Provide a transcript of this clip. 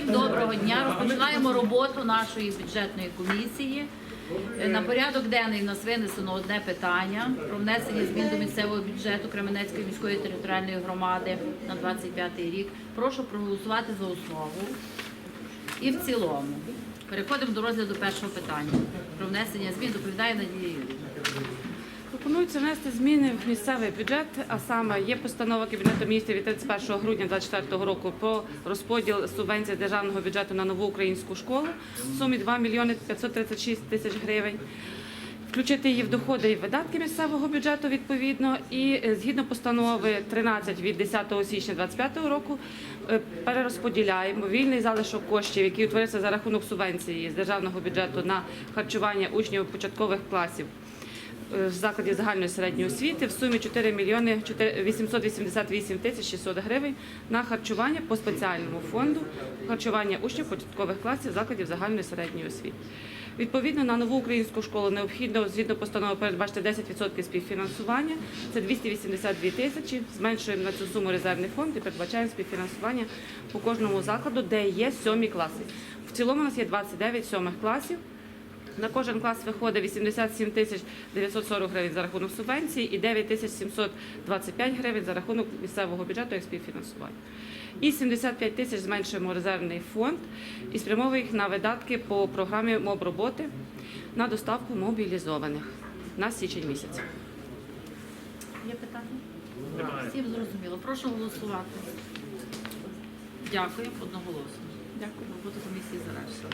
Всім доброго дня. Розпочинаємо роботу нашої бюджетної комісії. Е, На порядок денний в нас винесено одне питання про внесення змін до місцевого бюджету Кременецької міської територіальної громади на 25 рік. Прошу проголосувати за основу і в цілому. Переходимо до розгляду першого питання про внесення змін. Доповідає Надія Юрійовна. Пропонується внести зміни в місцевий бюджет, а саме є постанова Кабінету міністрів від 31 грудня 2024 року про розподіл субвенцій з державного бюджету на нову українську школу в сумі 2 мільйони 536 тисяч гривень. Включити її в доходи і видатки місцевого бюджету відповідно, і е, згідно постанови 13 від 10 січня 2025 року е, перерозподіляємо вільний залишок коштів, який утворився за рахунок субвенції з державного бюджету на харчування учнів початкових класів е, в закладі загальної середньої освіти в сумі 4 мільйони 888 тисяч 600 гривень на харчування по спеціальному фонду харчування учнів початкових класів закладів загальної середньої освіти. Відповідно, на нову українську школу необхідно згідно постанови передбачити 10% співфінансування. Це 282 тисячі. Зменшуємо на цю суму резервний фонд і передбачаємо співфінансування по кожному закладу, де є сьомі класи. В цілому у нас є 29 сьомих класів. На кожен клас виходить 87 тисяч 940 гривень за рахунок субвенції і 9 тисяч 725 гривень за рахунок місцевого бюджету як співфінансування. І 75 тисяч зменшуємо резервний фонд і спрямовуємо їх на видатки по програмі МОБ роботи на доставку мобілізованих на січень місяць. Є питання? Всім зрозуміло. Прошу голосувати. Дякую одноголосно. Дякую. Робота комісії завершена.